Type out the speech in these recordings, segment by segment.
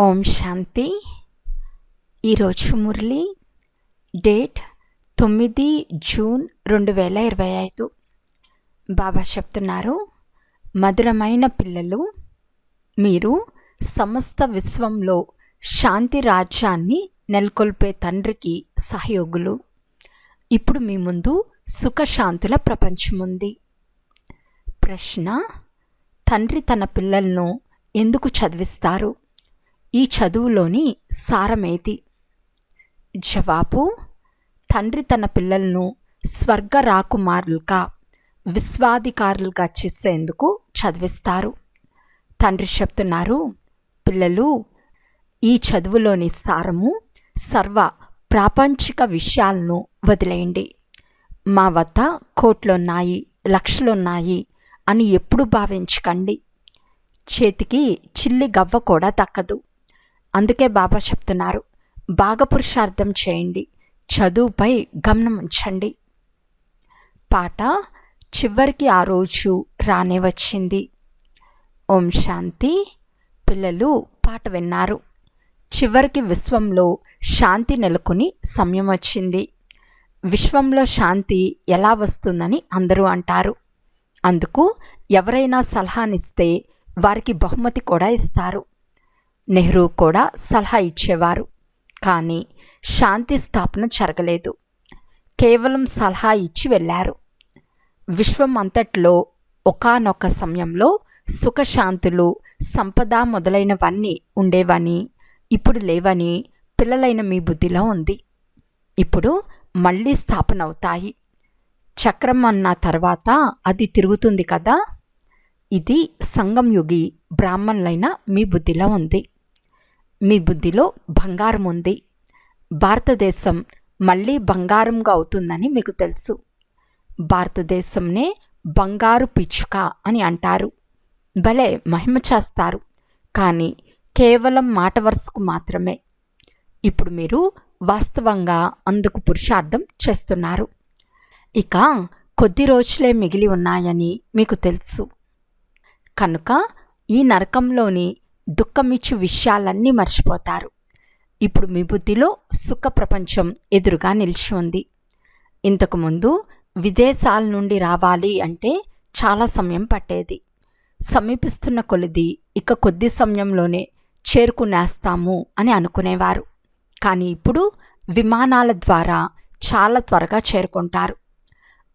ఓం శాంతి. ఈరోజు మురళి డేట్ తొమ్మిది జూన్ రెండు వేల ఇరవై ఐదు. బాబా చెప్తున్నారు మధురమైన పిల్లలు మీరు సమస్త విశ్వంలో శాంతి రాజ్యాన్ని నెలకొల్పే తండ్రికి సహయోగులు. ఇప్పుడు మీ ముందు సుఖశాంతుల ప్రపంచం ఉంది. ప్రశ్న తండ్రి తన పిల్లలను ఎందుకు చదివిస్తారు? ఈ చదువులోని సారమేది? జవాబు తండ్రి తన పిల్లలను స్వర్గ రాకుమారులుగా విశ్వాధికారులుగా చేసేందుకు చదివిస్తారు. తండ్రి చెప్తున్నారు పిల్లలు ఈ చదువులోని సారము సర్వ ప్రాపంచిక విషయాలను వదిలేయండి. మా వద్ద కోట్లున్నాయి లక్షలున్నాయి అని ఎప్పుడు భావించకండి. చేతికి చిల్లి గవ్వ కూడా దక్కదు. అందుకే బాబా చెప్తున్నారు బాగా పురుషార్థం చేయండి చదువుపై గమనం ఉంచండి. పాట చివరికి ఆ రోజు రానే వచ్చింది. ఓం శాంతి. పిల్లలు పాట విన్నారు. చివరికి విశ్వంలో శాంతి నెలకొని సమయం వచ్చింది. విశ్వంలో శాంతి ఎలా వస్తుందని అందరూ అంటారు. అందుకు ఎవరైనా సలహానిస్తే వారికి బహుమతి కూడా ఇస్తారు. నెహ్రూ కూడా సలహా ఇచ్చేవారు. కానీ శాంతి స్థాపన జరగలేదు. కేవలం సలహా ఇచ్చి వెళ్ళారు. విశ్వం అంతట్లో ఒకనొక సమయంలో సుఖశాంతులు సంపద మొదలైనవన్నీ ఉండేవని ఇప్పుడు లేవని పిల్లలైన మీ బుద్ధిలో ఉంది. ఇప్పుడు మళ్ళీ స్థాపన అవుతాయి. చక్రం అన్న తర్వాత అది తిరుగుతుంది కదా? ఇది సంగంయుగి బ్రాహ్మణులైన మీ బుద్ధిలో ఉంది. మీ బుద్ధిలో బంగారం ఉంది. భారతదేశం మళ్ళీ బంగారంగా అవుతుందని మీకు తెలుసు. భారతదేశంనే బంగారు పిచ్చుక అని అంటారు. భలే మహిమ చేస్తారు. కానీ కేవలం మాట వరుసకు మాత్రమే. ఇప్పుడు మీరు వాస్తవంగా అందుకు పురుషార్థం చేస్తున్నారు. ఇక కొద్ది రోజులే మిగిలి ఉన్నాయని మీకు తెలుసు. కనుక ఈ నరకంలోని దుఃఖమిచ్చు విషయాలన్నీ మర్చిపోతారు. ఇప్పుడు మీ బుద్ధిలో సుఖ ప్రపంచం ఎదురుగా నిలిచి ఉంది. ఇంతకుముందు విదేశాల నుండి రావాలి అంటే చాలా సమయం పట్టేది. సమీపిస్తున్న కొలిది ఇక కొద్ది సమయంలోనే చేరుకునేస్తాము అని అనుకునేవారు. కానీ ఇప్పుడు విమానాల ద్వారా చాలా త్వరగా చేరుకుంటారు.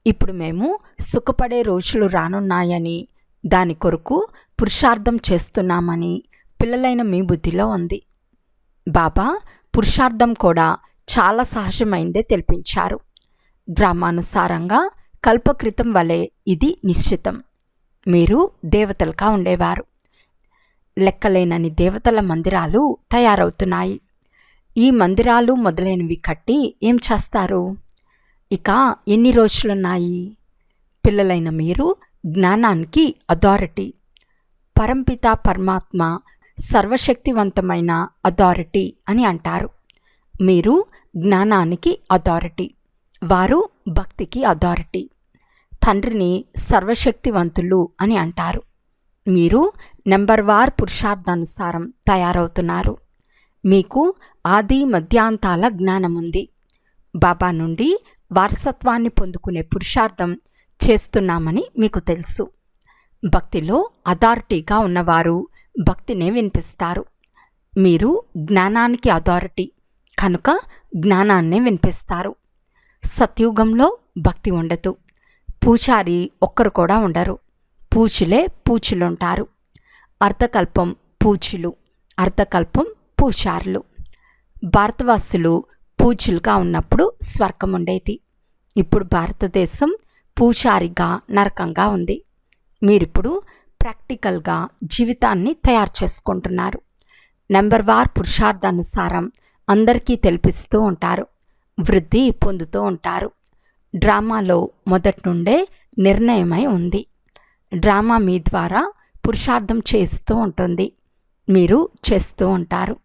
ఇప్పుడు మేము సుఖపడే రోజులు రానున్నాయని దాని కొరకు పురుషార్థం చేస్తున్నామని పిల్లలైన మీ బుద్ధిలో ఉంది. బాబా పురుషార్థం కూడా చాలా సహజమైందే తెలిపించారు. డ్రామానుసారంగా కల్పకృతం వలె ఇది నిశ్చితం. మీరు దేవతలుగా ఉండేవారు. లెక్కలేనని దేవతల మందిరాలు తయారవుతున్నాయి. ఈ మందిరాలు మొదలైనవి కట్టి ఏం చేస్తారు? ఇక ఎన్ని రోజులున్నాయి? పిల్లలైన మీరు జ్ఞానానికి అథారిటీ. పరంపిత పరమాత్మ సర్వశక్తివంతమైన అథారిటీ అని అంటారు. మీరు జ్ఞానానికి అథారిటీ వారు భక్తికి అథారిటీ తండ్రిని సర్వశక్తివంతులు అని అంటారు. మీరు నెంబర్ వార్ పురుషార్థానుసారం తయారవుతున్నారు. మీకు ఆది మధ్యాంతాల జ్ఞానం ఉంది బాబా నుండి వారసత్వాన్ని పొందుకునే పురుషార్థం చేస్తున్నామని మీకు తెలుసు. భక్తిలో అథారిటీగా ఉన్నవారు భక్తినే వినిపిస్తారు. మీరు జ్ఞానానికి అథారిటీ కనుక జ్ఞానాన్నే వినిపిస్తారు. సత్యుగంలో భక్తి ఉండదు. పూజారి ఒక్కరు కూడా ఉండరు. పూచులే పూచులుంటారు అర్థకల్పం పూచులు అర్థకల్పం పూచారులు భారతవాసులు పూచులుగా ఉన్నప్పుడు స్వర్గం ఉండేది ఇప్పుడు భారతదేశం పూచారిగా నరకంగా ఉంది. మీరిప్పుడు ప్రాక్టికల్గా జీవితాన్ని తయారు చేసుకుంటున్నారు. నెంబర్ వార్ పురుషార్థానుసారం అందరికీ తెలిపిస్తూ ఉంటారు వృద్ధి పొందుతూ ఉంటారు. డ్రామాలో మొదటి నుండే నిర్ణయమై ఉంది. డ్రామా మీ ద్వారా పురుషార్థం చేస్తూ ఉంటుంది మీరు చేస్తూ ఉంటారు.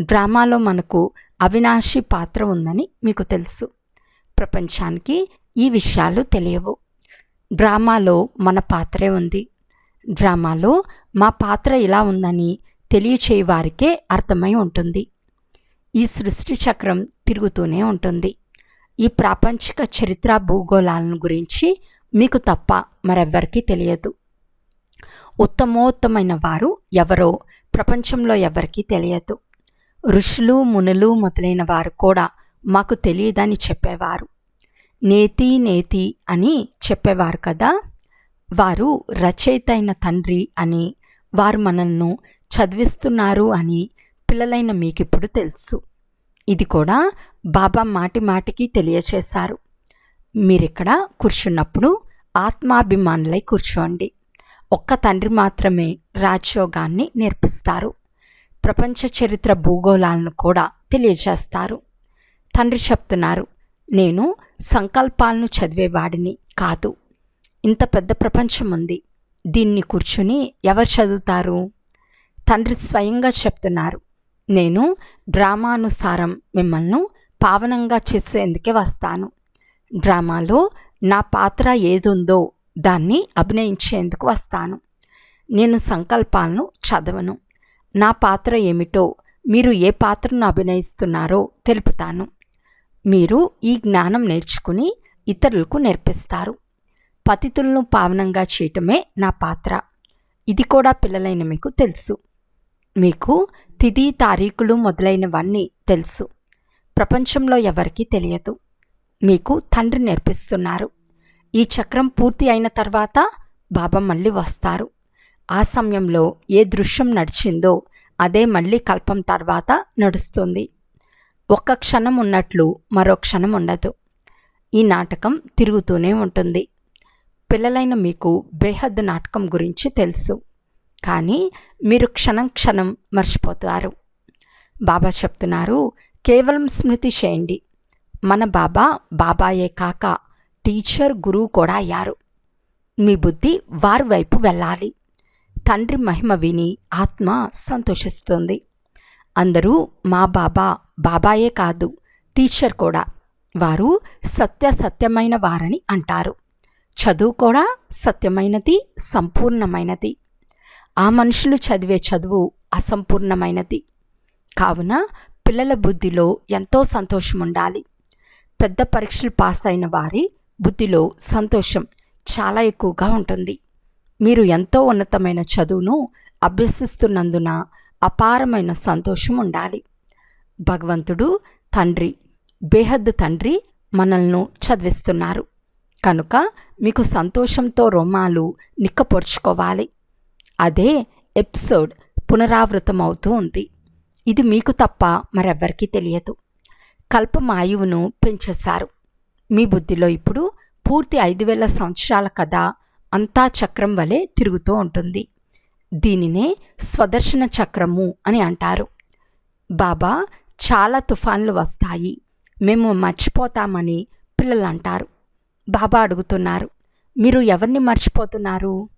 డ్రామాలో మనకు అవినాశి పాత్ర ఉందని మీకు తెలుసు. ప్రపంచానికి ఈ విషయాలు తెలియవు. డ్రామాలో మన పాత్రే ఉంది. డ్రామాలో మా పాత్ర ఇలా ఉందని తెలియచేయ వారికే అర్థమై ఉంటుంది. ఈ సృష్టి చక్రం తిరుగుతూనే ఉంటుంది. ఈ ప్రాపంచిక చరిత్ర భూగోళాలను గురించి మీకు తప్ప మరెవ్వరికీ తెలియదు. ఉత్తమోత్తమైన వారు ఎవరో ప్రపంచంలో ఎవరికీ తెలియదు. ఋషులు మునులు మొదలైన వారు కూడా మాకు తెలియదని చెప్పేవారు. నేతి నేతి అని చెప్పేవారు కదా. వారు రచయిత అయిన తండ్రి అని వారు మనల్ని చదివిస్తున్నారు అని పిల్లలైన మీకిప్పుడు తెలుసు. ఇది కూడా బాబా మాటి మాటికి తెలియచేశారు. మీరిక్కడ కూర్చున్నప్పుడు ఆత్మాభిమానులై కూర్చోండి. ఒక్క తండ్రి మాత్రమే రాజ్యోగాన్ని నేర్పిస్తారు. ప్రపంచ చరిత్ర భూగోళాలను కూడా తెలియజేస్తారు. తండ్రి చెప్తున్నారు నేను సంకల్పాలను చదివేవాడిని కాదు. ఇంత పెద్ద ప్రపంచం ఉంది. దీన్ని కూర్చుని ఎవరు చదువుతారు? తండ్రి స్వయంగా చెప్తున్నారు. నేను డ్రామానుసారం మిమ్మల్ని పావనంగా చేసేందుకే వస్తాను. డ్రామాలో నా పాత్ర ఏదుందో దాన్ని అభినయించేందుకు వస్తాను. నేను సంకల్పాలను చదవను. నా పాత్ర ఏమిటో మీరు ఏ పాత్రను అభినయిస్తున్నారో తెలుపుతాను. మీరు ఈ జ్ఞానం నేర్చుకుని ఇతరులకు నేర్పిస్తారు. పతితులను పావనంగా చేయటమే నా పాత్ర. ఇది కూడా పిల్లలైన మీకు తెలుసు. మీకు తిది తారీఖులు మొదలైనవన్నీ తెలుసు. ప్రపంచంలో ఎవరికీ తెలియదు. మీకు తండ్రి నేర్పిస్తున్నారు. ఈ చక్రం పూర్తి అయిన తర్వాత బాబా మళ్ళీ వస్తారు. ఆ సమయంలో ఏ దృశ్యం నడిచిందో అదే మళ్ళీ కల్పం తర్వాత నడుస్తుంది. ఒక్క క్షణం ఉన్నట్లు మరో క్షణం ఉండదు. ఈ నాటకం తిరుగుతూనే ఉంటుంది. పిల్లలైన మీకు బేహద్ నాటకం గురించి తెలుసు. కానీ మీరు క్షణం క్షణం మర్చిపోతారు. బాబా చెప్తున్నారు కేవలం స్మృతి చేయండి. మన బాబా బాబాయే కాక టీచర్ గురువు కూడా అయ్యారు. మీ బుద్ధి వారి వైపు వెళ్ళాలి. తండ్రి మహిమ విని ఆత్మ సంతోషిస్తుంది. అందరూ మా బాబా బాబాయే కాదు టీచర్ కూడా. వారు సత్య సత్యమైన వారని అంటారు. చదువు కూడా సత్యమైనది సంపూర్ణమైనది. ఆ మనుషులు చదివే చదువు అసంపూర్ణమైనది. కావున పిల్లల బుద్ధిలో ఎంతో సంతోషం ఉండాలి పెద్ద పరీక్షలు పాస్ అయిన వారి బుద్ధిలో సంతోషం చాలా ఎక్కువగా ఉంటుంది. మీరు ఎంతో ఉన్నతమైన చదువును అభ్యసిస్తున్నందున అపారమైన సంతోషం ఉండాలి భగవంతుడు తండ్రి బేహద్ తండ్రి మనల్ని చదివిస్తున్నారు. కనుక మీకు సంతోషంతో రొమ్మాలు నిక్కపొడుచుకోవాలి. అదే ఎపిసోడ్ పునరావృతం అవుతూ ఉంది. ఇది మీకు తప్ప మరెవ్వరికీ తెలియదు. కల్పమాయువును పెంచేశారు. మీ బుద్ధిలో ఇప్పుడు పూర్తి ఐదు వేల సంవత్సరాల కథ అంతా చక్రం వలె తిరుగుతూ ఉంటుంది. దీనినే స్వదర్శన చక్రము అని అంటారు. బాబా చాలా తుఫాన్లు వస్తాయి. మేము మర్చిపోతామని పిల్లలు అంటారు బాబా అడుగుతున్నారు. మీరు ఎవరిని మర్చిపోతున్నారు?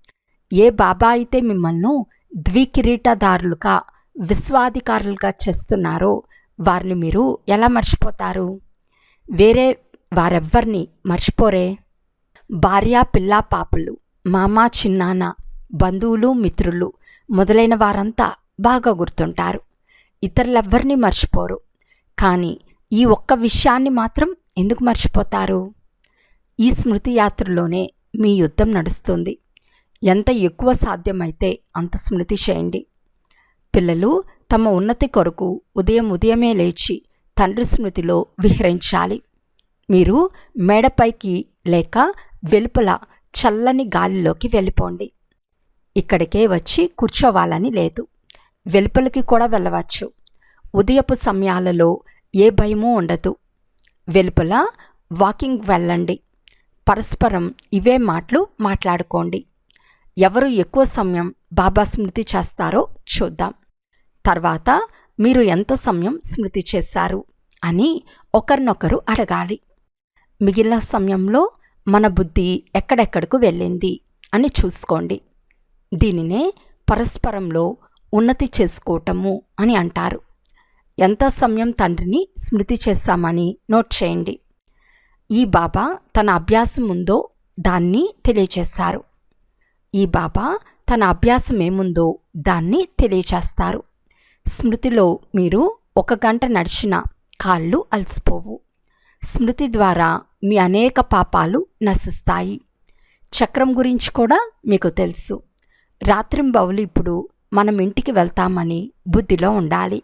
ఏ బాబా అయితే మిమ్మల్ని ద్వికిరీటదారులుగా విశ్వాధికారులుగా చేస్తున్నారో వారిని మీరు ఎలా మర్చిపోతారు? వేరే వారెవ్వరిని మర్చిపోరే? భార్య పిల్ల పాపలు మామ చిన్నాన్న బంధువులు మిత్రులు మొదలైన వారంతా బాగా గుర్తుంటారు. ఇతరులెవ్వరినీ మర్చిపోరు. కానీ ఈ ఒక్క విషయాన్ని మాత్రం ఎందుకు మర్చిపోతారు? ఈ స్మృతి యాత్రలోనే మీ యుద్ధం నడుస్తుంది. ఎంత ఎక్కువ సాధ్యమైతే అంత స్మృతి చేయండి. పిల్లలు తమ ఉన్నతి కొరకు ఉదయం ఉదయమే లేచి తండ్రి స్మృతిలో విహరించాలి. మీరు మేడపైకి లేక వెలుపల చల్లని గాలిలోకి వెళ్ళిపోండి. ఇక్కడికే వచ్చి కూర్చోవాలని లేదు. వెలుపలికి కూడా వెళ్ళవచ్చు. ఉదయపు సమయాలలో ఏ భయమూ ఉండదు. వెలుపల వాకింగ్ వెళ్ళండి. పరస్పరం ఇవే మాటలు మాట్లాడుకోండి. ఎవరు ఎక్కువ సమయం బాబా స్మృతి చేస్తారో చూద్దాం. తర్వాత మీరు ఎంత సమయం స్మృతి చేశారు అని ఒకరినొకరు అడగాలి. మిగిలిన సమయంలో మన బుద్ధి ఎక్కడెక్కడకు వెళ్ళింది అని చూసుకోండి. దీనినే పరస్పరంలో ఉన్నతి చేసుకోవటము అని అంటారు. ఎంత సమయం తండ్రిని స్మృతి చేస్తామని నోట్ చేయండి. ఈ బాబా తన అభ్యాసం ఉందో దాన్ని తెలియచేస్తారు. ఈ బాబా తన అభ్యాసం ఏముందో దాన్ని తెలియచేస్తారు. స్మృతిలో మీరు ఒక గంట నడిచిన కాళ్ళు అలసిపోవు. స్మృతి ద్వారా మీ అనేక పాపాలు నశిస్తాయి. చక్రం గురించి కూడా మీకు తెలుసు. రాత్రింబవులు ఇప్పుడు మనం ఇంటికి వెళ్తామని బుద్ధిలో ఉండాలి.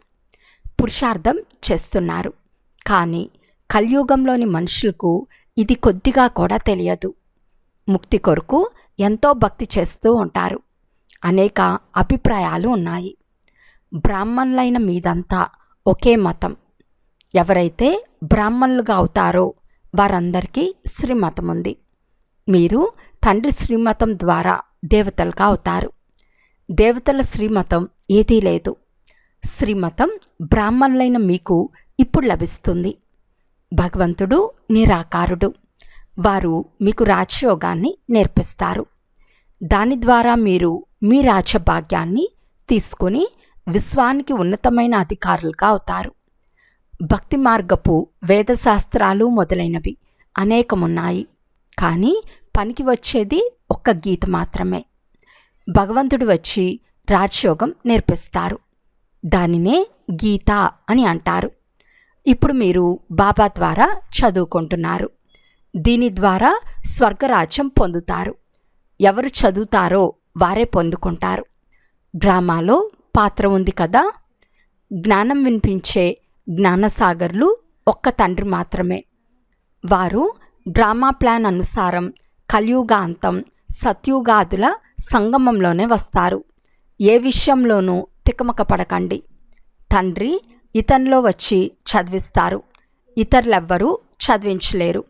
పురుషార్థం చేస్తున్నారు. కానీ కలియుగంలోని మనుషులకు ఇది కొద్దిగా కూడా తెలియదు. ముక్తి కొరకు ఎంతో భక్తి చేస్తూ ఉంటారు. అనేక అభిప్రాయాలు ఉన్నాయి. బ్రాహ్మణులైన మీదంతా ఒకే మతం. ఎవరైతే బ్రాహ్మణులుగా అవుతారో వారందరికీ శ్రీమతం ఉంది మీరు తండ్రి శ్రీమతం ద్వారా దేవతలుగా అవుతారు దేవతల శ్రీమతం ఏదీ లేదు. శ్రీమతం బ్రాహ్మణులైన మీకు ఇప్పుడు లభిస్తుంది. భగవంతుడు నిరాకారుడు. వారు మీకు రాజయోగాన్ని నేర్పిస్తారు. దాని ద్వారా మీరు మీ రాజభాగ్యాన్ని తీసుకుని విశ్వానికి ఉన్నతమైన అధికారులుగా అవుతారు భక్తి మార్గపు వేదశాస్త్రాలు మొదలైనవి అనేకమున్నాయి. కానీ పనికి వచ్చేది ఒక్క గీత మాత్రమే. భగవంతుడు వచ్చి రాజయోగం నేర్పిస్తారు. దానినే గీత అని అంటారు. ఇప్పుడు మీరు బాబా ద్వారా చదువుకుంటున్నారు. దీని ద్వారా స్వర్గరాజ్యం పొందుతారు. ఎవరు చదువుతారో వారే పొందుకుంటారు. డ్రామాలో పాత్ర ఉంది కదా? జ్ఞానం వినిపించే జ్ఞానసాగర్లు ఒక్క తండ్రి మాత్రమే. వారు డ్రామా ప్లాన్ అనుసారం కలియుగాంతం సత్యుగాదుల సంగమంలోనే వస్తారు. ఏ విషయంలోనూ తికమక పడకండి తండ్రి ఇతనిలో వచ్చి చదివిస్తారు. ఇతరులెవ్వరూ చదివించలేరు.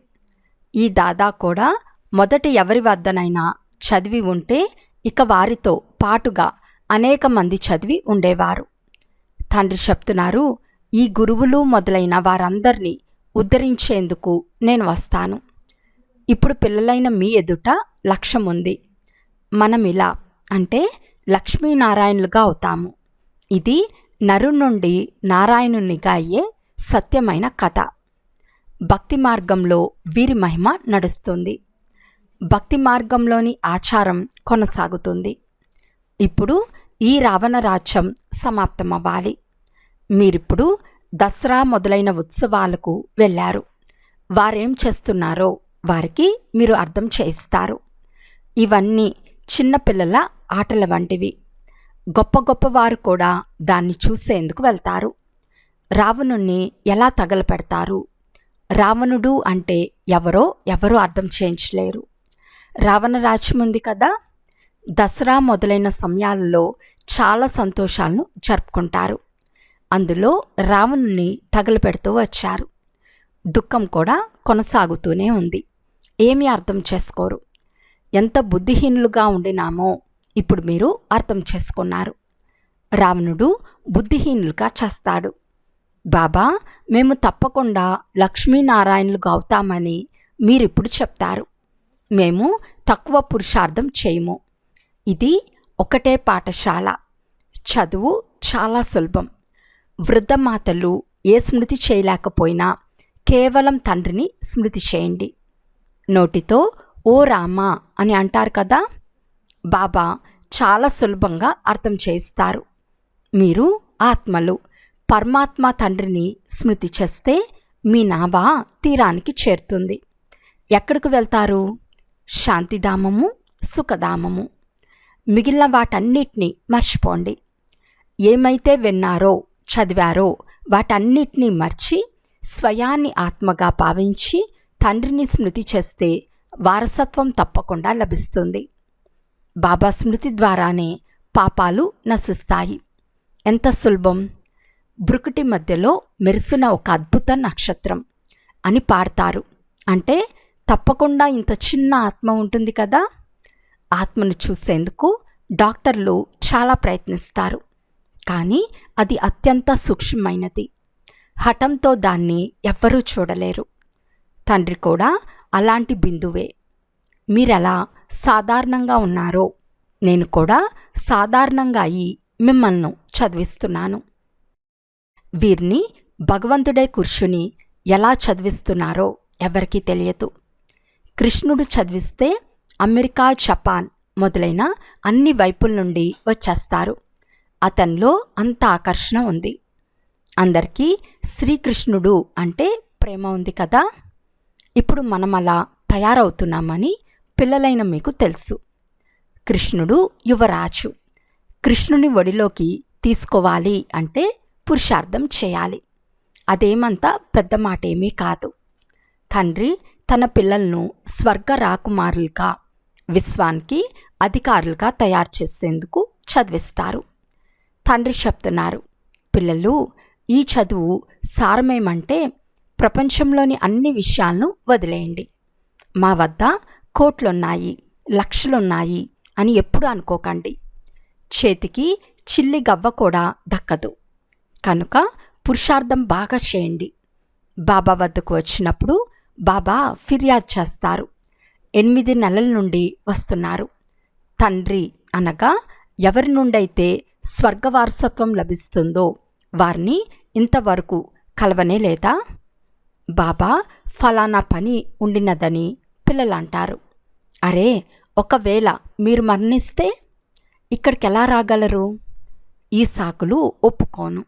ఈ దాదా కూడా మొదటి ఎవరి వద్దనైనా చదివి ఉంటే ఇక వారితో పాటుగా అనేక మంది చదివి ఉండేవారు. తండ్రి చెప్తున్నారు ఈ గురువులు మొదలైన వారందరినీ ఉద్ధరించేందుకు నేను వస్తాను. ఇప్పుడు పిల్లలైన మీ ఎదుట లక్ష్యం ఉంది. మనం ఇలా అంటే లక్ష్మీనారాయణులుగా అవుతాము. ఇది నరు నుండి నారాయణునిగా అయ్యే సత్యమైన కథ. భక్తి మార్గంలో వీరి మహిమ నడుస్తుంది. భక్తి మార్గంలోని ఆచారం కొనసాగుతుంది. ఇప్పుడు ఈ రావణ రాజ్యం సమాప్తమవ్వాలి. మీరిప్పుడు దసరా మొదలైన ఉత్సవాలకు వెళ్ళారు. వారేం చేస్తున్నారో వారికి మీరు అర్థం చేయిస్తారు. ఇవన్నీ చిన్నపిల్లల ఆటల వంటివి. గొప్ప గొప్పవారు కూడా దాన్ని చూసేందుకు వెళ్తారు. రావణుణ్ణి ఎలా తగలపెడతారు? రావణుడు అంటే ఎవరో ఎవరో అర్థం చేయించలేరు. రావణ రాజ్యం ఉంది కదా? దసరా మొదలైన సమయాలలో చాలా సంతోషాలను జరుపుకుంటారు. అందులో రావణుని తగలపెడుతూ వచ్చారు. దుఃఖం కూడా కొనసాగుతూనే ఉంది. ఏమీ అర్థం చేసుకోరు. ఎంత బుద్ధిహీనులుగా ఉండినామో ఇప్పుడు మీరు అర్థం చేసుకున్నారు. రావణుడు బుద్ధిహీనులుగా చేస్తాడు. బాబా మేము తప్పకుండా లక్ష్మీనారాయణులుగా అవుతామని మీరిప్పుడు చెప్తారు. మేము తక్కువ పురుషార్థం చేయము. ఇది ఒకటే పాఠశాల. చదువు చాలా సులభం. వృద్ధమాతలు ఏ స్మృతి చేయలేకపోయినా కేవలం తండ్రిని స్మృతి చేయండి. నోటితో ఓ రామా అని అంటారు కదా? బాబా చాలా సులభంగా అర్థం చేయిస్తారు. మీరు ఆత్మలు పరమాత్మ తండ్రిని స్మృతి చేస్తే మీ నావా తీరానికి చేరుతుంది. ఎక్కడికి వెళ్తారు? శాంతిధామము సుఖధామము. మిగిలిన వాటన్నిటినీ మర్చిపోండి. ఏమైతే విన్నారో చదివారో వాటన్నిటినీ మర్చి స్వయాన్ని ఆత్మగా భావించి తండ్రిని స్మృతి చేస్తే వారసత్వం తప్పకుండా లభిస్తుంది. బాబా స్మృతి ద్వారానే పాపాలు నశిస్తాయి. ఎంత సులభం! బ్రుకుటి మధ్యలో మెరుసున ఒక అద్భుత నక్షత్రం అని పాడతారు. అంటే తప్పకుండా ఇంత చిన్న ఆత్మ ఉంటుంది కదా! ఆత్మను చూసేందుకు డాక్టర్లు చాలా ప్రయత్నిస్తారు. కానీ అది అత్యంత సూక్ష్మమైనది. హఠంతో దాన్ని ఎవ్వరూ చూడలేరు. తండ్రి కూడా అలాంటి బిందువే. మీరెలా సాధారణంగా ఉన్నారో నేను కూడా సాధారణంగా అయి మిమ్మల్ని చదివిస్తున్నాను. వీరిని భగవంతుడే కుర్షుని ఎలా చదివిస్తున్నారో ఎవరికీ తెలియదు. కృష్ణుడు చదివిస్తే అమెరికా జపాన్ మొదలైన అన్ని వైపుల నుండి వచ్చేస్తారు. అతనిలో అంత ఆకర్షణ ఉంది. అందరికీ శ్రీకృష్ణుడు అంటే ప్రేమ ఉంది కదా? ఇప్పుడు మనం అలా తయారవుతున్నామని పిల్లలైన మీకు తెలుసు. కృష్ణుడు యువరాజు. కృష్ణుని ఒడిలోకి తీసుకోవాలి అంటే పురుషార్థం చేయాలి. అదేమంతా పెద్ద మాట ఏమీ కాదు. తండ్రి తన పిల్లలను స్వర్గ రాకుమారులుగా విశ్వానికి అధికారులుగా తయారు చేసేందుకు చదివిస్తారు. తండ్రి చెప్తున్నారు పిల్లలు ఈ చదువు సారమేమంటే ప్రపంచంలోని అన్ని విషయాలను వదిలేయండి. మా వద్ద కోట్లున్నాయి లక్షలున్నాయి అని ఎప్పుడు అనుకోకండి. చేతికి చిల్లి గవ్వ కూడా దక్కదు. కనుక పురుషార్థం బాగా చేయండి. బాబా వద్దకు వచ్చినప్పుడు బాబా ఫిర్యాదు చేస్తారు. ఎనిమిది నెలల నుండి వస్తున్నారు. తండ్రి అనగా ఎవరి నుండైతే స్వర్గ వారసత్వం లభిస్తుందో వారిని ఇంతవరకు కలవనే లేదా? బాబా ఫలానా పని ఉండినదని పిల్లలు అంటారు అరే ఒకవేళ మీరు మరణిస్తే ఇక్కడికి ఎలా రాగలరు? ఈ సాకులు ఒప్పుకోను.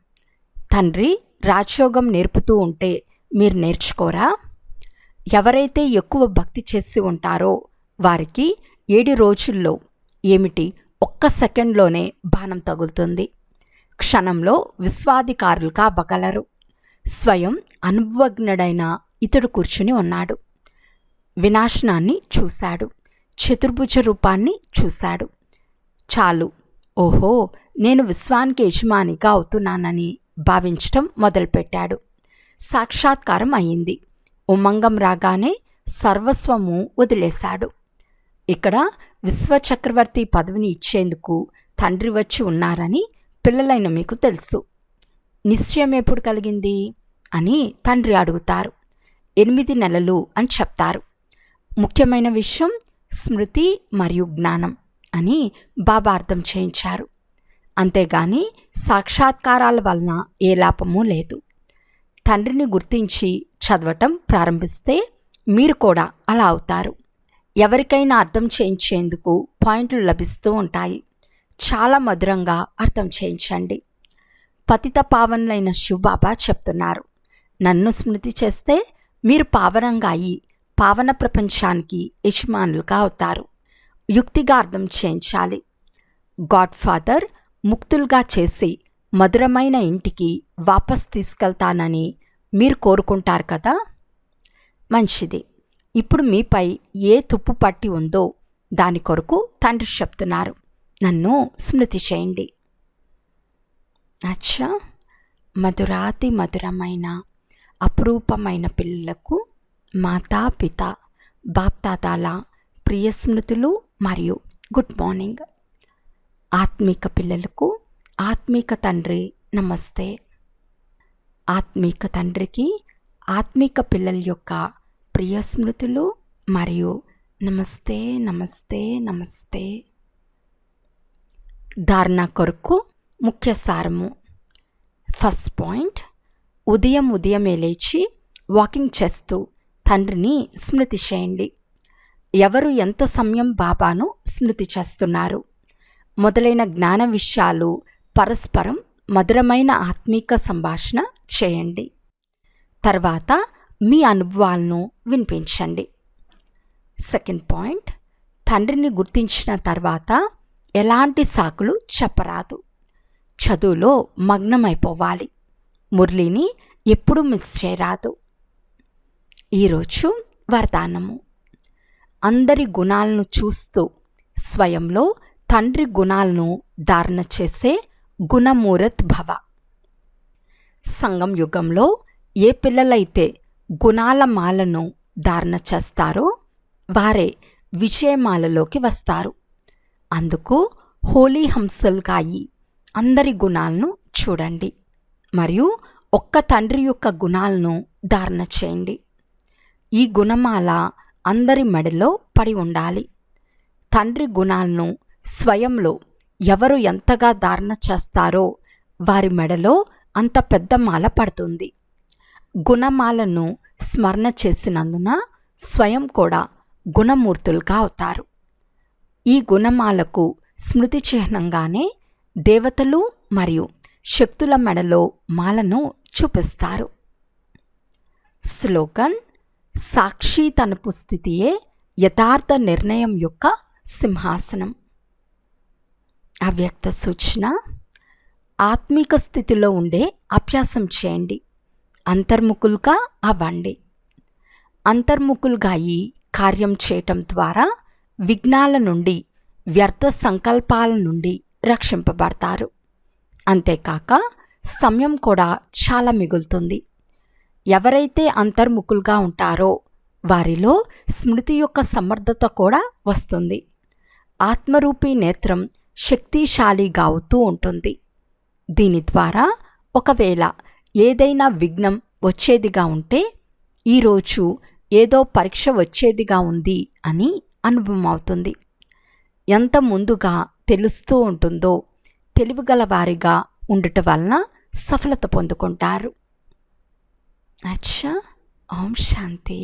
తండ్రి రాజయోగం నేర్పుతూ ఉంటే మీరు నేర్చుకోరా? ఎవరైతే ఎక్కువ భక్తి చేసి ఉంటారో వారికి ఏడు రోజుల్లో ఏమిటి ఒక్క సెకండ్లోనే బాణం తగులుతుంది. క్షణంలో విశ్వాధికారులుగా అవ్వగలరు. స్వయం అనుభవజ్ఞుడైన ఇతడు కూర్చుని ఉన్నాడు. వినాశనాన్ని చూశాడు. చతుర్భుజ రూపాన్ని చూశాడు. చాలు. ఓహో నేను విశ్వానికి యజమానిగా అవుతున్నానని భావించటం మొదలుపెట్టాడు. సాక్షాత్కారం అయింది. ఉమంగం రాగానే సర్వస్వము వదిలేశాడు. ఇక్కడ విశ్వచక్రవర్తి పదవిని ఇచ్చేందుకు తండ్రి వచ్చి ఉన్నారని పిల్లలైన మీకు తెలుసు. నిశ్చయం ఎప్పుడు కలిగింది? అని తండ్రి అడుగుతారు. ఎనిమిది నెలలు అని చెప్తారు. ముఖ్యమైన విషయం స్మృతి మరియు జ్ఞానం అని బాబా అర్థం చేయించారు. అంతేగాని సాక్షాత్కారాల వలన ఏ లాభమూ లేదు. తండ్రిని గుర్తించి చదవటం ప్రారంభిస్తే మీరు కూడా అలా అవుతారు. ఎవరికైనా అర్థం చేయించేందుకు పాయింట్లు లభిస్తూ ఉంటాయి. చాలా మధురంగా అర్థం చేయించండి. పతిత పావనులైన శివబాబా చెప్తున్నారు. నన్ను స్మృతి చేస్తే మీరు పావనంగా అయి పావన ప్రపంచానికి యజమానులుగా అవుతారు. యుక్తిగా అర్థం చేయించాలి. గాడ్ ఫాదర్ ముక్తులుగా చేసి మధురమైన ఇంటికి వాపస్ తీసుకెళ్తానని మీరు కోరుకుంటారు కదా? మంచిది. ఇప్పుడు మీపై ఏ తుప్పు పట్టి ఉందో దాని కొరకు తండ్రి చెప్తున్నారు. నన్ను స్మృతి చేయండి. అచ్చా మధురాతి మధురమైన అపురూపమైన పిల్లలకు మాతా పిత బాప్తాతాల ప్రియ స్మృతులు మరియు గుడ్ మార్నింగ్. ఆత్మీక పిల్లలకు ఆత్మీక తండ్రి నమస్తే. ఆత్మీక తండ్రికి ఆత్మీక పిల్లల యొక్క ప్రియ స్మృతులు మరియు నమస్తే నమస్తే నమస్తే. ధారణ కొరకు ముఖ్య సారము. ఫస్ట్ పాయింట్ ఉదయం ఉదయమే లేచి వాకింగ్ చేస్తూ తండ్రిని స్మృతి చేయండి. ఎవరు ఎంత సమయం బాబాను స్మృతి చేస్తున్నారు? మొదలైన జ్ఞాన విషయాలు పరస్పరం మధురమైన ఆత్మీక సంభాషణ చేయండి. తర్వాత మీ అనుభవాలను వినిపించండి. సెకండ్ పాయింట్ తండ్రిని గుర్తించిన తర్వాత ఎలాంటి సాకులు చెప్పరాదు. చదువులో మగ్నమైపోవాలి. మురళిని ఎప్పుడు మిస్ చేయరాదు. ఈరోజు వరదానము. అందరి గుణాలను చూస్తూ స్వయంలో తండ్రి గుణాలను ధారణ చేసే గుణమూరత్ భవ. సంగం యుగంలో ఏ పిల్లలైతే గుణాల మాలను ధారణ చేస్తారో వారే విజయమాలలోకి వస్తారు. అందుకు హోలీ హంసల్గాయి అందరి గుణాలను చూడండి మరియు ఒక్క తండ్రి యొక్క గుణాలను ధారణ చేయండి. ఈ గుణమాల అందరి మెడలో పడి ఉండాలి. తండ్రి గుణాలను స్వయంలో ఎవరు ఎంతగా ధారణ చేస్తారో వారి మెడలో అంత పెద్ద మాల పడుతుంది. గుణమాలను స్మరణ చేసినందున స్వయం కూడా గుణమూర్తులుగా అవుతారు. ఈ గుణమాలకు స్మృతి చిహ్నంగానే దేవతలు మరియు శక్తుల మెడలో మాలను చూపిస్తారు. స్లోగన్ సాక్షి తనపు స్థితియే యథార్థ నిర్ణయం యొక్క సింహాసనం. అవ్యక్త సూచన ఆత్మిక స్థితిలో ఉండే అభ్యాసం చేయండి. అంతర్ముఖులుగా అవ్వండి. అంతర్ముఖులుగా అయి కార్యం చేయటం ద్వారా విఘ్నాల నుండి వ్యర్థ సంకల్పాల నుండి రక్షింపబడతారు. అంతేకాక సమయం కూడా చాలా మిగులుతుంది. ఎవరైతే అంతర్ముఖులుగా ఉంటారో వారిలో స్మృతి యొక్క సమర్థత కూడా వస్తుంది. ఆత్మరూపీ నేత్రం శక్తిశాలిగా అవుతూ ఉంటుంది. దీని ద్వారా ఒకవేళ ఏదైనా విఘ్నం వచ్చేదిగా ఉంటే ఈరోజు ఏదో పరీక్ష వచ్చేదిగా ఉంది అని అనుభవం అవుతుంది. ఎంత ముందుగా తెలుస్తూ ఉంటుందో తెలివిగల వారిగా ఉండటం వలన సఫలత పొందుకుంటారు. అచ్చా ఓం శాంతి.